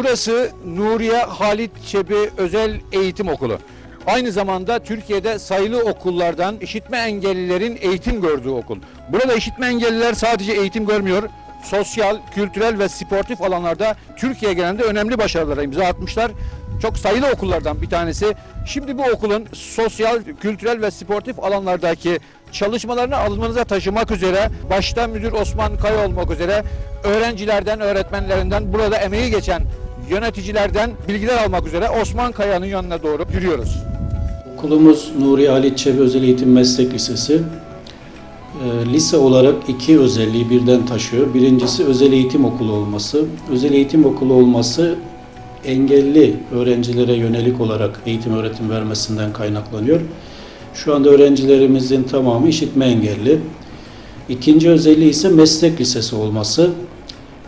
Burası Nuriye Halit Çebi Özel Eğitim Okulu. Aynı zamanda Türkiye'de sayılı okullardan işitme engellilerin eğitim gördüğü okul. Burada işitme engelliler sadece eğitim görmüyor, sosyal, kültürel ve sportif alanlarda Türkiye genelinde önemli başarılara imza atmışlar. Çok sayılı okullardan bir tanesi. Şimdi bu okulun sosyal, kültürel ve sportif alanlardaki çalışmalarını alınmanıza taşımak üzere başta müdür Osman Kaya olmak üzere öğrencilerden, öğretmenlerinden burada emeği geçen yöneticilerden bilgiler almak üzere Osman Kaya'nın yanına doğru yürüyoruz. Okulumuz Nuri Halit Çebi Özel Eğitim Meslek Lisesi. Ee, Lise olarak iki özelliği birden taşıyor. Birincisi özel eğitim okulu olması. Özel eğitim okulu olması engelli öğrencilere yönelik olarak eğitim öğretim vermesinden kaynaklanıyor. Şu anda öğrencilerimizin tamamı işitme engelli. İkinci özelliği ise meslek lisesi olması.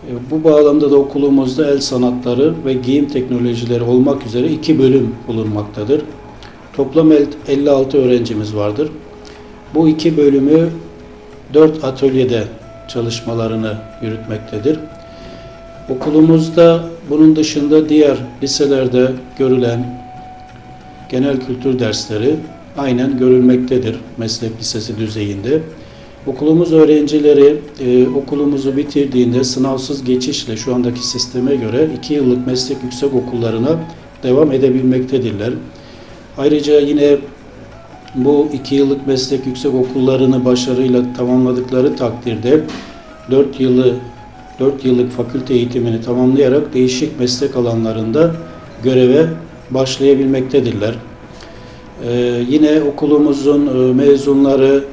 E, Bu bağlamda da okulumuzda el sanatları ve giyim teknolojileri olmak üzere iki bölüm bulunmaktadır. Toplam el- 56 öğrencimiz vardır. Bu iki bölümü dört atölyede çalışmalarını yürütmektedir. Okulumuzda bunun dışında diğer liselerde görülen genel kültür dersleri aynen görülmektedir meslek lisesi düzeyinde. Okulumuz öğrencileri e, okulumuzu bitirdiğinde sınavsız geçişle şu andaki sisteme göre 2 yıllık meslek yüksek okullarına devam edebilmektedirler. Ayrıca yine bu 2 yıllık meslek yüksek okullarını başarıyla tamamladıkları takdirde 4 yılı 4 yıllık fakülte eğitimini tamamlayarak değişik meslek alanlarında göreve başlayabilmektedirler. Ee, yine okulumuzun e, mezunları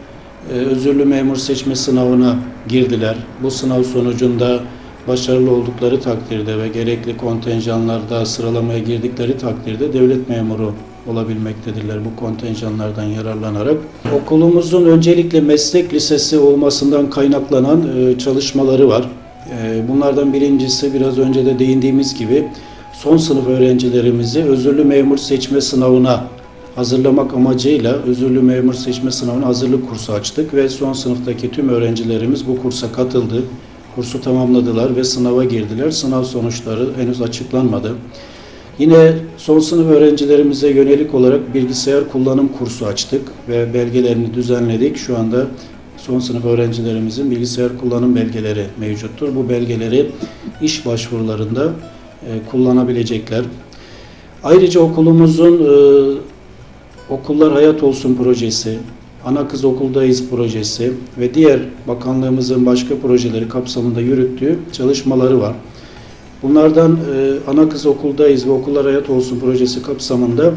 e, özürlü memur seçme sınavına girdiler. Bu sınav sonucunda başarılı oldukları takdirde ve gerekli kontenjanlarda sıralamaya girdikleri takdirde devlet memuru olabilmektedirler bu kontenjanlardan yararlanarak. Okulumuzun öncelikle meslek lisesi olmasından kaynaklanan e, çalışmaları var. E, Bunlardan birincisi biraz önce de değindiğimiz gibi son sınıf öğrencilerimizi özürlü memur seçme sınavına hazırlamak amacıyla özürlü memur seçme sınavına hazırlık kursu açtık ve son sınıftaki tüm öğrencilerimiz bu kursa katıldı. Kursu tamamladılar ve sınava girdiler. Sınav sonuçları henüz açıklanmadı. Yine son sınıf öğrencilerimize yönelik olarak bilgisayar kullanım kursu açtık ve belgelerini düzenledik. Şu anda son sınıf öğrencilerimizin bilgisayar kullanım belgeleri mevcuttur. Bu belgeleri iş başvurularında e, kullanabilecekler. Ayrıca okulumuzun e, Okullar Hayat Olsun projesi, Ana Kız Okuldayız projesi ve diğer bakanlığımızın başka projeleri kapsamında yürüttüğü çalışmaları var. Bunlardan e, Ana Kız Okuldayız ve Okullar Hayat Olsun projesi kapsamında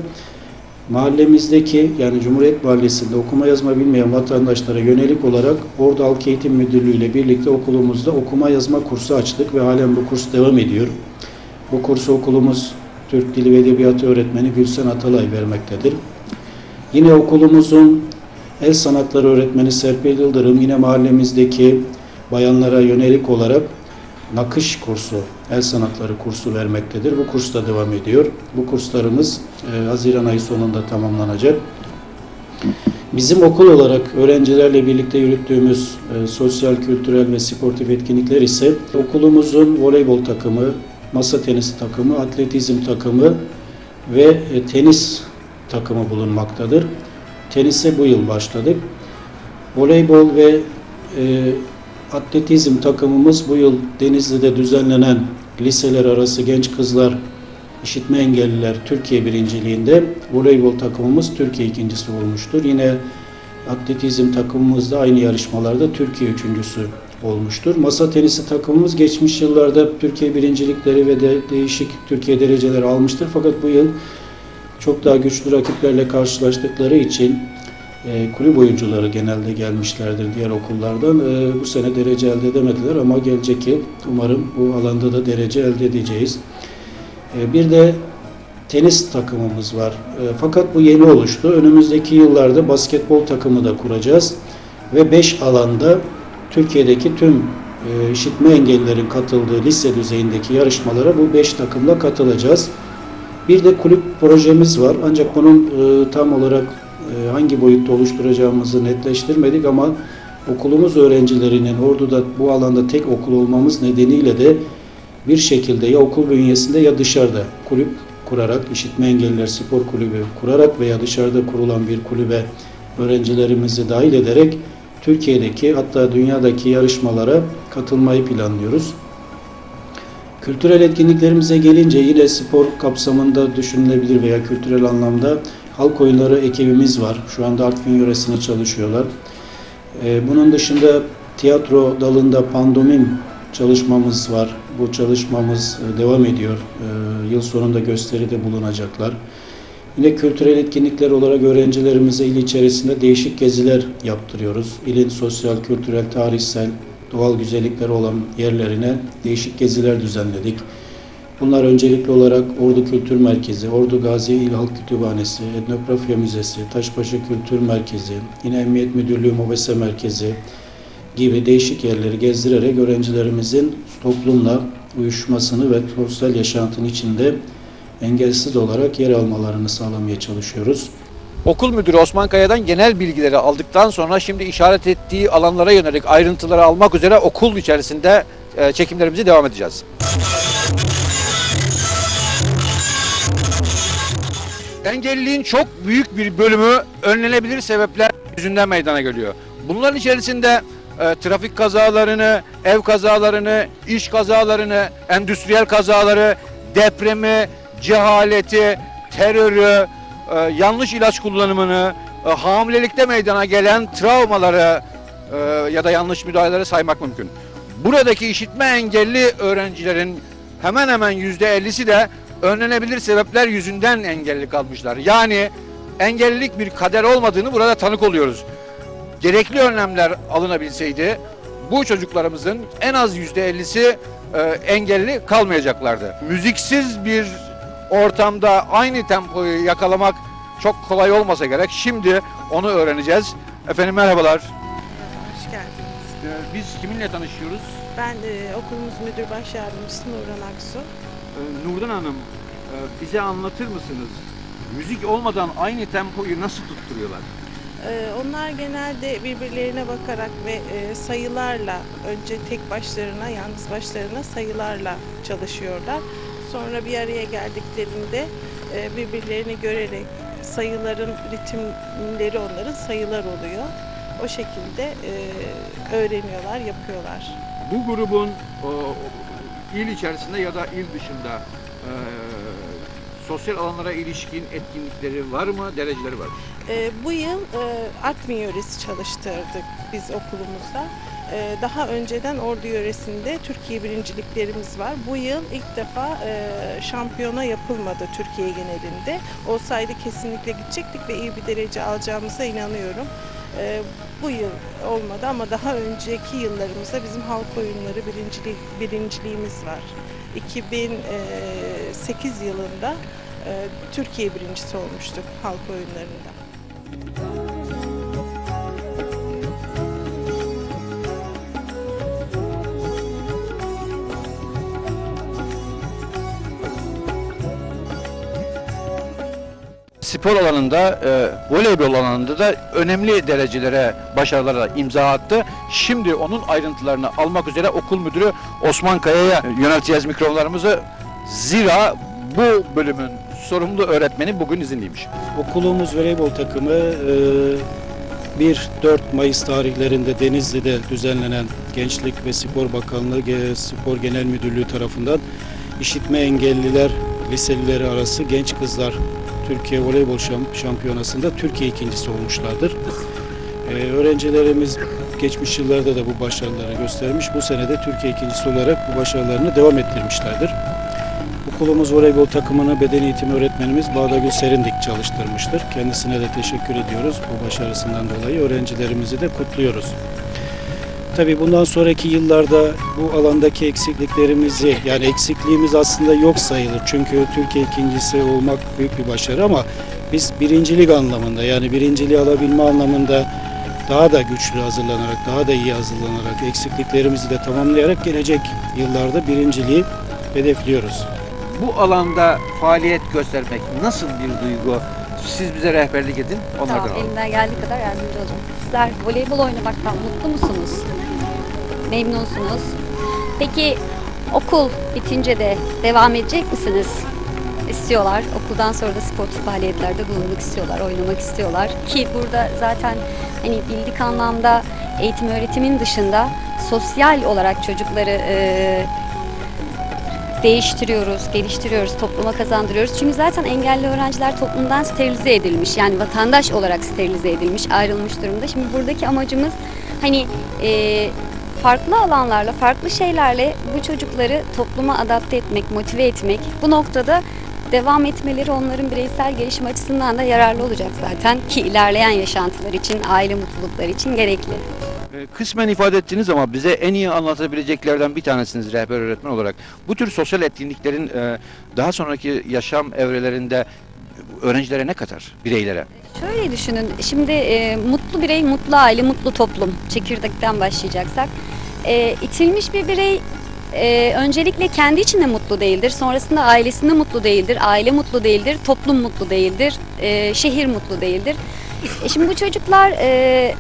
mahallemizdeki yani Cumhuriyet Mahallesi'nde okuma yazma bilmeyen vatandaşlara yönelik olarak Ordu Halk Eğitim Müdürlüğü ile birlikte okulumuzda okuma yazma kursu açtık ve halen bu kurs devam ediyor. Bu kursu okulumuz Türk Dili ve Edebiyatı öğretmeni Gülsen Atalay vermektedir. Yine okulumuzun el sanatları öğretmeni Serpil Yıldırım yine mahallemizdeki bayanlara yönelik olarak nakış kursu, el sanatları kursu vermektedir. Bu kurs da devam ediyor. Bu kurslarımız e, Haziran ayı sonunda tamamlanacak. Bizim okul olarak öğrencilerle birlikte yürüttüğümüz e, sosyal, kültürel ve sportif etkinlikler ise okulumuzun voleybol takımı, masa tenisi takımı, atletizm takımı ve e, tenis takımı bulunmaktadır. Tenise bu yıl başladık. Voleybol ve e, atletizm takımımız bu yıl Denizli'de düzenlenen liseler arası genç kızlar işitme engelliler Türkiye birinciliğinde voleybol takımımız Türkiye ikincisi olmuştur. Yine atletizm takımımız da aynı yarışmalarda Türkiye üçüncüsü olmuştur. Masa tenisi takımımız geçmiş yıllarda Türkiye birincilikleri ve de değişik Türkiye dereceleri almıştır. Fakat bu yıl çok daha güçlü rakiplerle karşılaştıkları için e, kulüp oyuncuları genelde gelmişlerdir diğer okullardan. E, bu sene derece elde edemediler ama gelecek yıl umarım bu alanda da derece elde edeceğiz. E, bir de tenis takımımız var. E, fakat bu yeni oluştu. Önümüzdeki yıllarda basketbol takımı da kuracağız. Ve 5 alanda Türkiye'deki tüm e, işitme engellilerin katıldığı lise düzeyindeki yarışmalara bu 5 takımla katılacağız. Bir de kulüp projemiz var. Ancak bunun e, tam olarak e, hangi boyutta oluşturacağımızı netleştirmedik ama okulumuz öğrencilerinin Ordu'da bu alanda tek okul olmamız nedeniyle de bir şekilde ya okul bünyesinde ya dışarıda kulüp kurarak, işitme engelliler spor kulübü kurarak veya dışarıda kurulan bir kulübe öğrencilerimizi dahil ederek Türkiye'deki hatta dünyadaki yarışmalara katılmayı planlıyoruz. Kültürel etkinliklerimize gelince yine spor kapsamında düşünülebilir veya kültürel anlamda halk oyunları ekibimiz var. Şu anda Artvin yöresine çalışıyorlar. Ee, Bunun dışında tiyatro dalında pandomim çalışmamız var. Bu çalışmamız e, devam ediyor. Ee, Yıl sonunda gösteride bulunacaklar. Yine kültürel etkinlikler olarak öğrencilerimize il içerisinde değişik geziler yaptırıyoruz. İlin sosyal, kültürel, tarihsel, doğal güzellikleri olan yerlerine değişik geziler düzenledik. Bunlar öncelikli olarak Ordu Kültür Merkezi, Ordu Gazi İl Halk Kütüphanesi, Etnografya Müzesi, Taşbaşı Kültür Merkezi, yine Emniyet Müdürlüğü Mobese Merkezi gibi değişik yerleri gezdirerek öğrencilerimizin toplumla uyuşmasını ve sosyal yaşantının içinde engelsiz olarak yer almalarını sağlamaya çalışıyoruz. Okul müdürü Osman Kaya'dan genel bilgileri aldıktan sonra şimdi işaret ettiği alanlara yönelik ayrıntıları almak üzere okul içerisinde e, çekimlerimizi devam edeceğiz. Engelliliğin çok büyük bir bölümü önlenebilir sebepler yüzünden meydana geliyor. Bunların içerisinde e, trafik kazalarını, ev kazalarını, iş kazalarını, endüstriyel kazaları, depremi, cehaleti, terörü, e, yanlış ilaç kullanımını, e, hamilelikte meydana gelen travmaları e, ya da yanlış müdahaleleri saymak mümkün. Buradaki işitme engelli öğrencilerin hemen hemen yüzde ellisi de önlenebilir sebepler yüzünden engelli kalmışlar. Yani engellilik bir kader olmadığını burada tanık oluyoruz. Gerekli önlemler alınabilseydi bu çocuklarımızın en az yüzde ellisi e, engelli kalmayacaklardı. Müziksiz bir ortamda aynı tempoyu yakalamak çok kolay olmasa gerek. Şimdi onu öğreneceğiz. Efendim merhabalar. Hoş geldiniz. Ee, Biz kiminle tanışıyoruz? Ben e, okulumuz müdür baş yardımcısı Nurhan Aksu. Ee, Nurdan Hanım e, bize anlatır mısınız? Müzik olmadan aynı tempoyu nasıl tutturuyorlar? E, onlar genelde birbirlerine bakarak ve e, sayılarla, önce tek başlarına, yalnız başlarına sayılarla çalışıyorlar. Sonra bir araya geldiklerinde e, birbirlerini görerek sayıların ritimleri onların sayılar oluyor. O şekilde e, öğreniyorlar, yapıyorlar. Bu grubun o, il içerisinde ya da il dışında e, sosyal alanlara ilişkin etkinlikleri var mı, dereceleri var mı? Bu yıl e, Artvin yöresi çalıştırdık biz okulumuzda. Ee, daha önceden Ordu yöresinde Türkiye birinciliklerimiz var. Bu yıl ilk defa e, şampiyona yapılmadı Türkiye genelinde. Olsaydı kesinlikle gidecektik ve iyi bir derece alacağımıza inanıyorum. Ee, bu yıl olmadı ama daha önceki yıllarımızda bizim halk oyunları birincilik, birinciliğimiz var. 2008 yılında e, Türkiye birincisi olmuştuk halk oyunlarında. Spor alanında, e, voleybol alanında da önemli derecelere, başarılara imza attı. Şimdi onun ayrıntılarını almak üzere okul müdürü Osman Kaya'ya yönelteceğiz mikrofonlarımızı. Zira bu bölümün sorumlu öğretmeni bugün izinliymiş. Okulumuz voleybol takımı e, 1-4 Mayıs tarihlerinde Denizli'de düzenlenen Gençlik ve Spor Bakanlığı Spor Genel Müdürlüğü tarafından işitme engelliler liselileri arası genç kızlar Türkiye Voleybol Şam- Şampiyonası'nda Türkiye ikincisi olmuşlardır. E, öğrencilerimiz geçmiş yıllarda da bu başarıları göstermiş. Bu sene de Türkiye ikincisi olarak bu başarılarını devam ettirmişlerdir. Okulumuz voleybol takımını beden eğitimi öğretmenimiz Bağdagül Serindik çalıştırmıştır. Kendisine de teşekkür ediyoruz bu başarısından dolayı. Öğrencilerimizi de kutluyoruz. Tabii bundan sonraki yıllarda bu alandaki eksikliklerimizi yani eksikliğimiz aslında yok sayılır. Çünkü Türkiye ikincisi olmak büyük bir başarı ama biz birincilik anlamında yani birinciliği alabilme anlamında daha da güçlü hazırlanarak, daha da iyi hazırlanarak, eksikliklerimizi de tamamlayarak gelecek yıllarda birinciliği hedefliyoruz. Bu alanda faaliyet göstermek nasıl bir duygu? Siz bize rehberlik edin, onlardan Tamam, alalım. elimden geldiği kadar yardımcı olacağım. Sizler voleybol oynamaktan mutlu musunuz? Memnunsunuz. Peki Okul bitince de devam edecek misiniz? İstiyorlar. Okuldan sonra da spor faaliyetlerde bulunmak istiyorlar, oynamak istiyorlar. Ki burada zaten hani bildik anlamda eğitim öğretimin dışında sosyal olarak çocukları e, değiştiriyoruz, geliştiriyoruz, topluma kazandırıyoruz. Çünkü zaten engelli öğrenciler toplumdan sterilize edilmiş. Yani vatandaş olarak sterilize edilmiş, ayrılmış durumda. Şimdi buradaki amacımız hani e, farklı alanlarla, farklı şeylerle bu çocukları topluma adapte etmek, motive etmek. Bu noktada devam etmeleri onların bireysel gelişim açısından da yararlı olacak zaten ki ilerleyen yaşantılar için, aile mutlulukları için gerekli. E, Kısmen ifade ettiniz ama bize en iyi anlatabileceklerden bir tanesiniz rehber öğretmen olarak. Bu tür sosyal etkinliklerin e, daha sonraki yaşam evrelerinde öğrencilere ne katar, bireylere? Şöyle düşünün, şimdi e, mutlu birey, mutlu aile, mutlu toplum çekirdekten başlayacaksak. E, itilmiş bir birey e, öncelikle kendi içinde mutlu değildir, sonrasında ailesinde mutlu değildir, aile mutlu değildir, toplum mutlu değildir, e, şehir mutlu değildir. E, şimdi bu çocuklar e,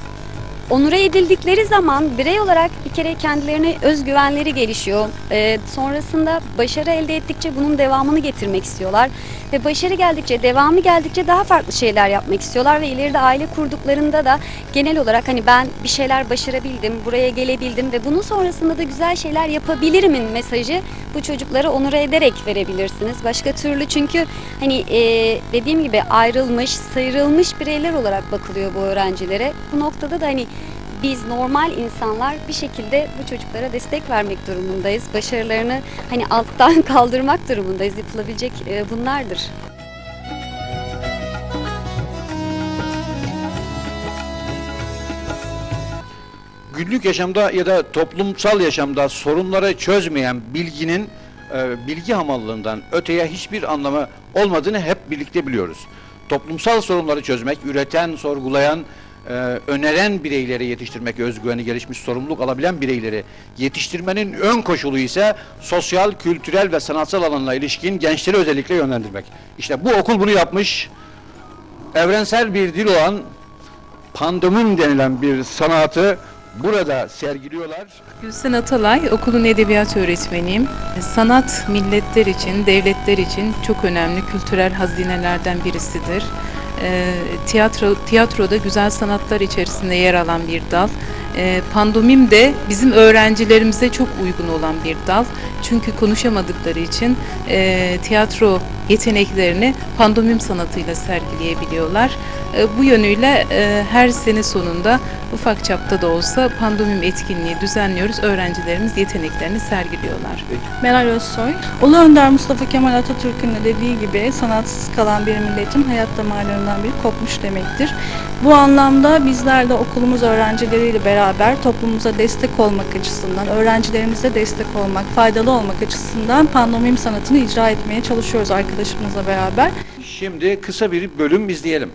onure edildikleri zaman birey olarak bir kere kendilerine özgüvenleri gelişiyor. Ee, sonrasında başarı elde ettikçe bunun devamını getirmek istiyorlar. Ve başarı geldikçe, devamı geldikçe daha farklı şeyler yapmak istiyorlar. Ve ileride aile kurduklarında da genel olarak hani ben bir şeyler başarabildim, buraya gelebildim ve bunun sonrasında da güzel şeyler yapabilirimin mesajı bu çocuklara onure ederek verebilirsiniz. Başka türlü çünkü hani e, dediğim gibi ayrılmış, sıyrılmış bireyler olarak bakılıyor bu öğrencilere. Bu noktada da hani biz normal insanlar bir şekilde bu çocuklara destek vermek durumundayız. Başarılarını hani alttan kaldırmak durumundayız. Yapılabilecek e, bunlardır. Günlük yaşamda ya da toplumsal yaşamda sorunları çözmeyen bilginin e, bilgi hamallığından öteye hiçbir anlamı olmadığını hep birlikte biliyoruz. Toplumsal sorunları çözmek, üreten, sorgulayan, e, öneren bireyleri yetiştirmek, özgüveni gelişmiş, sorumluluk alabilen bireyleri yetiştirmenin ön koşulu ise sosyal, kültürel ve sanatsal alanla ilişkin gençleri özellikle yönlendirmek. İşte bu okul bunu yapmış. Evrensel bir dil olan pandomim denilen bir sanatı burada sergiliyorlar. Gülsen Atalay, okulun edebiyat öğretmeniyim. Sanat milletler için, devletler için çok önemli kültürel hazinelerden birisidir. Ee, tiyatro tiyatroda güzel sanatlar içerisinde yer alan bir dal. Ee, pandomim de bizim öğrencilerimize çok uygun olan bir dal. Çünkü konuşamadıkları için e, tiyatro yeteneklerini pandomim sanatıyla sergileyebiliyorlar. E, bu yönüyle e, her sene sonunda ufak çapta da olsa pandomim etkinliği düzenliyoruz. Öğrencilerimiz yeteneklerini sergiliyorlar. Meral Özsoy. Ulu Önder Mustafa Kemal Atatürk'ün de dediği gibi sanatsız kalan bir milletin hayat damarlarından biri kopmuş demektir. Bu anlamda bizler de okulumuz öğrencileriyle beraber toplumumuza destek olmak açısından, öğrencilerimize destek olmak, faydalı olmak açısından pandomim sanatını icra etmeye çalışıyoruz arkadaşımızla beraber. Şimdi kısa bir bölüm izleyelim.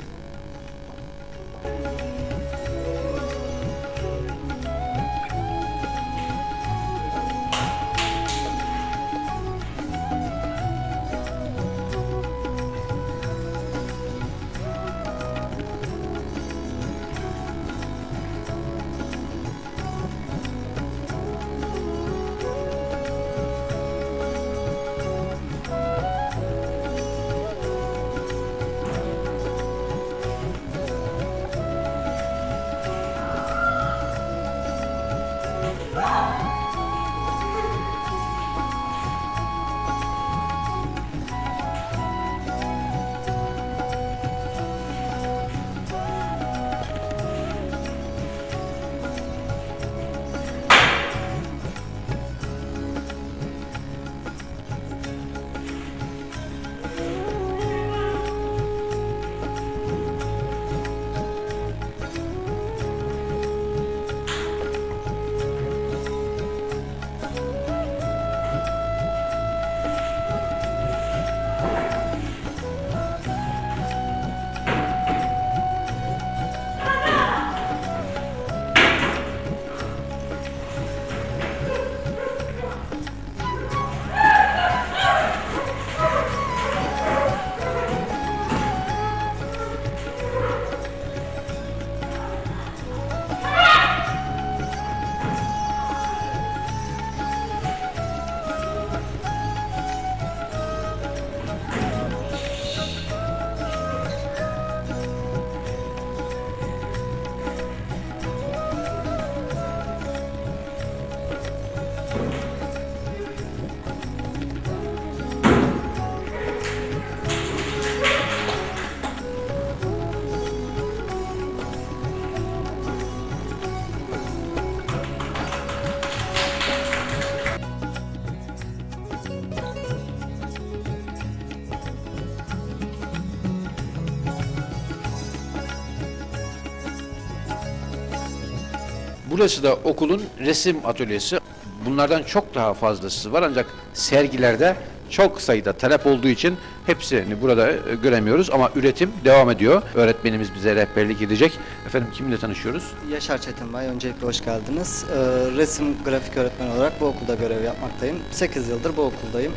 Burası da okulun resim atölyesi. Bunlardan çok daha fazlası var ancak sergilerde çok sayıda talep olduğu için hepsini burada e, göremiyoruz ama üretim devam ediyor. Öğretmenimiz bize rehberlik edecek. Efendim kiminle tanışıyoruz? Yaşar Çetinbay, öncelikle hoş geldiniz. Ee, resim grafik öğretmeni olarak bu okulda görev yapmaktayım. 8 yıldır bu okuldayım.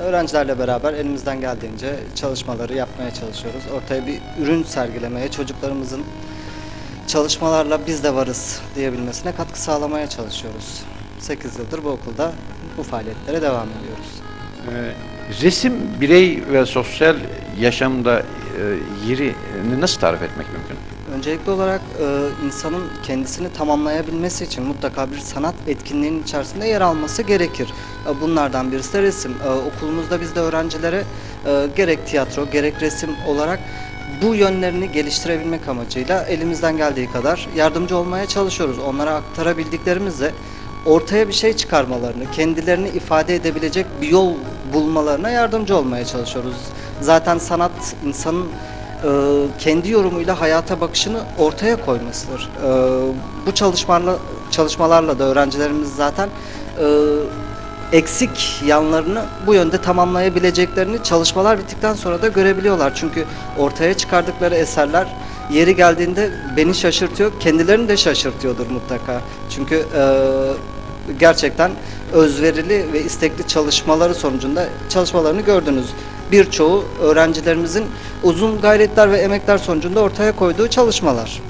Öğrencilerle beraber elimizden geldiğince çalışmaları yapmaya çalışıyoruz. Ortaya bir ürün sergilemeye, çocuklarımızın çalışmalarla biz de varız diyebilmesine katkı sağlamaya çalışıyoruz. 8 yıldır bu okulda bu faaliyetlere devam ediyoruz. Ee, resim birey ve sosyal yaşamda e, yerini nasıl tarif etmek mümkün? Öncelikli olarak e, insanın kendisini tamamlayabilmesi için mutlaka bir sanat etkinliğinin içerisinde yer alması gerekir. E, bunlardan birisi de resim. E, okulumuzda biz de öğrencilere e, gerek tiyatro gerek resim olarak bu yönlerini geliştirebilmek amacıyla elimizden geldiği kadar yardımcı olmaya çalışıyoruz. Onlara aktarabildiklerimizle ortaya bir şey çıkarmalarını, kendilerini ifade edebilecek bir yol bulmalarına yardımcı olmaya çalışıyoruz. Zaten sanat insanın e, kendi yorumuyla hayata bakışını ortaya koymasıdır. E, bu çalışmalarla çalışmalarla da öğrencilerimiz zaten e, eksik yanlarını bu yönde tamamlayabileceklerini çalışmalar bittikten sonra da görebiliyorlar. Çünkü ortaya çıkardıkları eserler yeri geldiğinde beni şaşırtıyor, kendilerini de şaşırtıyordur mutlaka. Çünkü e, gerçekten özverili ve istekli çalışmaları sonucunda çalışmalarını gördünüz. Birçoğu öğrencilerimizin uzun gayretler ve emekler sonucunda ortaya koyduğu çalışmalar.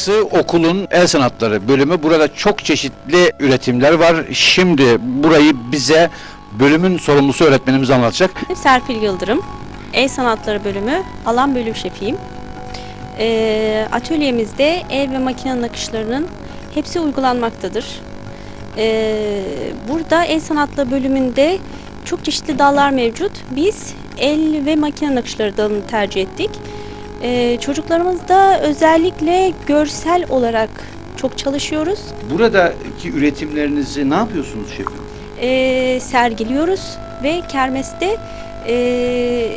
Burası okulun el sanatları bölümü. Burada çok çeşitli üretimler var. Şimdi burayı bize bölümün sorumlusu öğretmenimiz anlatacak. Serpil Yıldırım, El Sanatları Bölümü alan bölüm şefiyim. Ee, atölyemizde el ve makine nakışlarının hepsi uygulanmaktadır. Ee, burada el sanatları bölümünde çok çeşitli dallar mevcut. Biz el ve makine nakışları dalını tercih ettik. Ee, çocuklarımızda özellikle görsel olarak çok çalışıyoruz. Buradaki üretimlerinizi ne yapıyorsunuz şefim? e, sergiliyoruz ve kermeste e,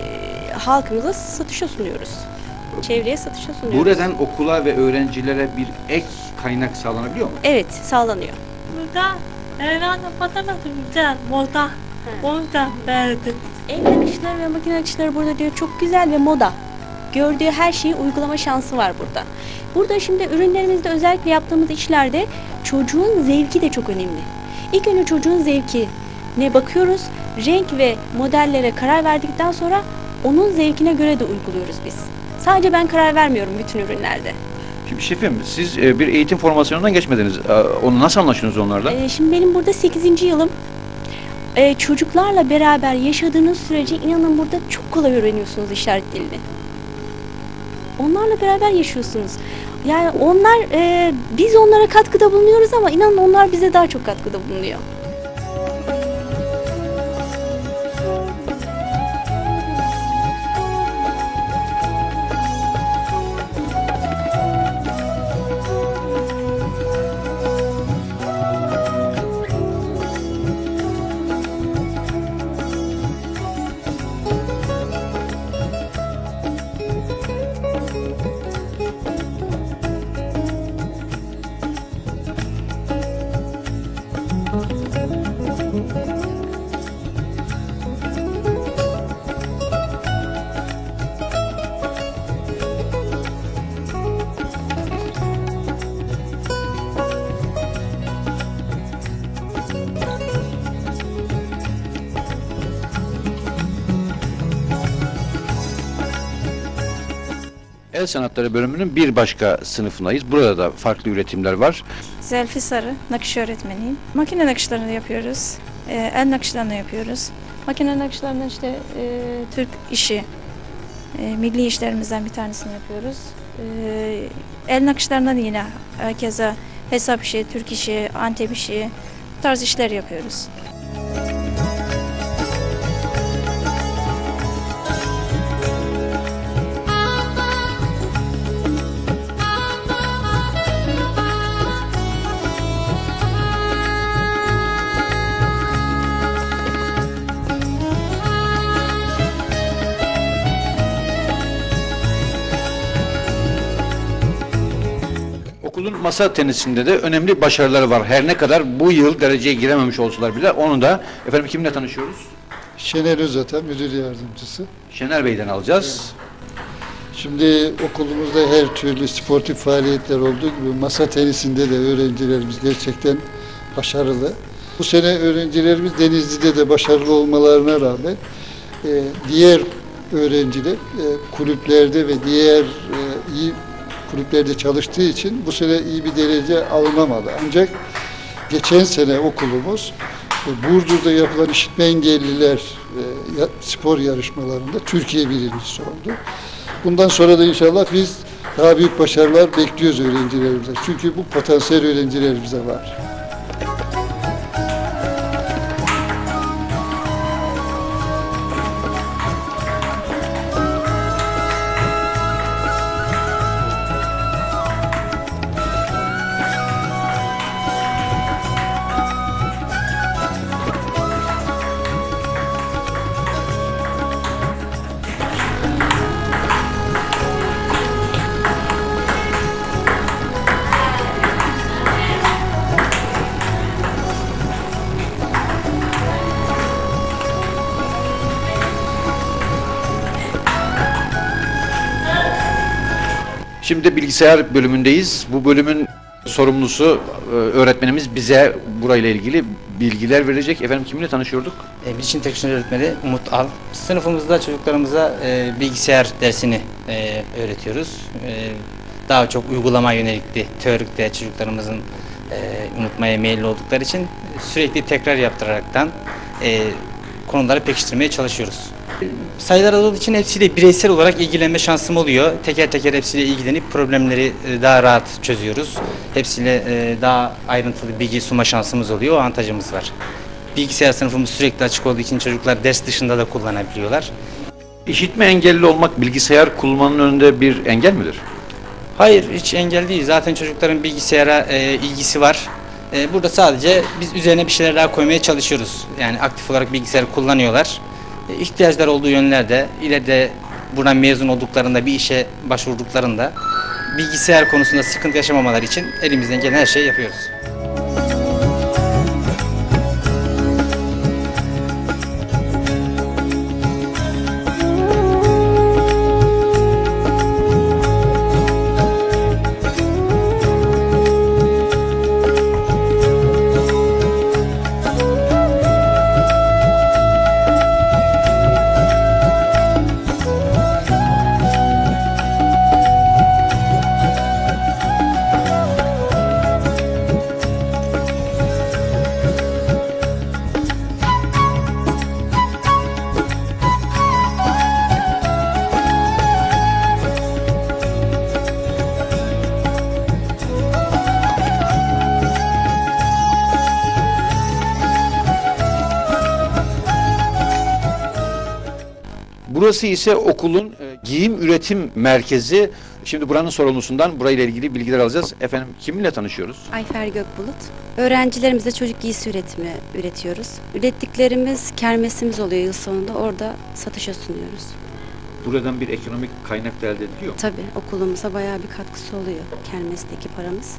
halkımıza satışa sunuyoruz. Çevreye satışa sunuyoruz. Buradan okula ve öğrencilere bir ek kaynak sağlanabiliyor mu? Evet sağlanıyor. Burada herhalde fotoğrafı güzel. Moda. Yüzden beğendim. El nakışları ve makine nakışları burada diyor çok güzel ve moda. Gördüğü her şeyi uygulama şansı var burada. Burada şimdi ürünlerimizde özellikle yaptığımız işlerde çocuğun zevki de çok önemli. İlk önce çocuğun zevki ne bakıyoruz. Renk ve modellere karar verdikten sonra onun zevkine göre de uyguluyoruz biz. Sadece ben karar vermiyorum bütün ürünlerde. Şimdi şefim siz e, bir eğitim formasyonundan geçmediniz. E, Onu nasıl anlaştınız onlarla? Ee, şimdi benim burada 8. yılım. Ee, çocuklarla beraber yaşadığınız sürece inanın burada çok kolay öğreniyorsunuz işaret dilini. Onlarla beraber yaşıyorsunuz. Yani onlar, e, biz onlara katkıda bulunuyoruz ama inanın onlar bize daha çok katkıda bulunuyor. El sanatları bölümünün bir başka sınıfındayız. Burada da farklı üretimler var. Zelfi Sarı, nakış öğretmeniyim. Makine nakışlarını yapıyoruz. Ee, el nakışlarını yapıyoruz. Makine nakışlarından işte e, Türk işi, e, milli işlerimizden bir tanesini yapıyoruz. E, el nakışlarından yine herkese hesap işi, Türk işi, Antep işi bu tarz işler yapıyoruz. Okulun masa tenisinde de önemli başarıları var. Her ne kadar bu yıl dereceye girememiş olsalar bile onu da efendim kimle tanışıyoruz? Şener Özatan müdür yardımcısı. Şener Bey'den alacağız. Şimdi okulumuzda her türlü sportif faaliyetler olduğu gibi masa tenisinde de öğrencilerimiz gerçekten başarılı. Bu sene öğrencilerimiz Denizli'de de başarılı olmalarına rağmen e, diğer öğrenciler e, kulüplerde ve diğer e, iyi kulüplerde çalıştığı için bu sene iyi bir derece alınamadı. Ancak geçen sene okulumuz e, Burdur'da yapılan işitme engelliler e, spor yarışmalarında Türkiye birincisi oldu. Bundan sonra da inşallah biz daha büyük başarılar bekliyoruz öğrencilerimize. Çünkü bu potansiyel öğrencilerimize var. Bilgisayar bölümündeyiz. Bu bölümün sorumlusu e, öğretmenimiz bize burayla ilgili bilgiler verecek. Efendim kiminle tanışıyorduk? E, Bilişim teknoloji öğretmeni Umut Al. Sınıfımızda çocuklarımıza e, bilgisayar dersini e, öğretiyoruz. E, daha çok uygulama yönelikli, teorikte çocuklarımızın e, unutmaya meyilli oldukları için sürekli tekrar yaptıraraktan e, konuları pekiştirmeye çalışıyoruz. Sayılar olduğu için hepsiyle bireysel olarak ilgilenme şansım oluyor. Teker teker hepsiyle ilgilenip problemleri e, daha rahat çözüyoruz. Hepsiyle e, daha ayrıntılı bilgi sunma şansımız oluyor. O avantajımız var. Bilgisayar sınıfımız sürekli açık olduğu için çocuklar ders dışında da kullanabiliyorlar. İşitme engelli olmak bilgisayar kullanmanın önünde bir engel midir? Hayır hiç engel değil. Zaten çocukların bilgisayara e, ilgisi var. E, burada sadece biz üzerine bir şeyler daha koymaya çalışıyoruz. Yani aktif olarak bilgisayarı kullanıyorlar. E, ihtiyaçları olduğu yönlerde ileride buradan mezun olduklarında bir işe başvurduklarında bilgisayar konusunda sıkıntı yaşamamaları için elimizden gelen her şeyi yapıyoruz. Burası ise okulun e, giyim üretim merkezi. Şimdi buranın sorumlusundan burayla ilgili bilgiler alacağız. Efendim kiminle tanışıyoruz? Ayfer Gökbulut. Öğrencilerimize çocuk giysi üretimi üretiyoruz. Ürettiklerimiz kermesimiz oluyor yıl sonunda. Orada satışa sunuyoruz. Buradan bir ekonomik kaynak da elde ediliyor. Tabii okulumuza bayağı bir katkısı oluyor kermesteki paramız.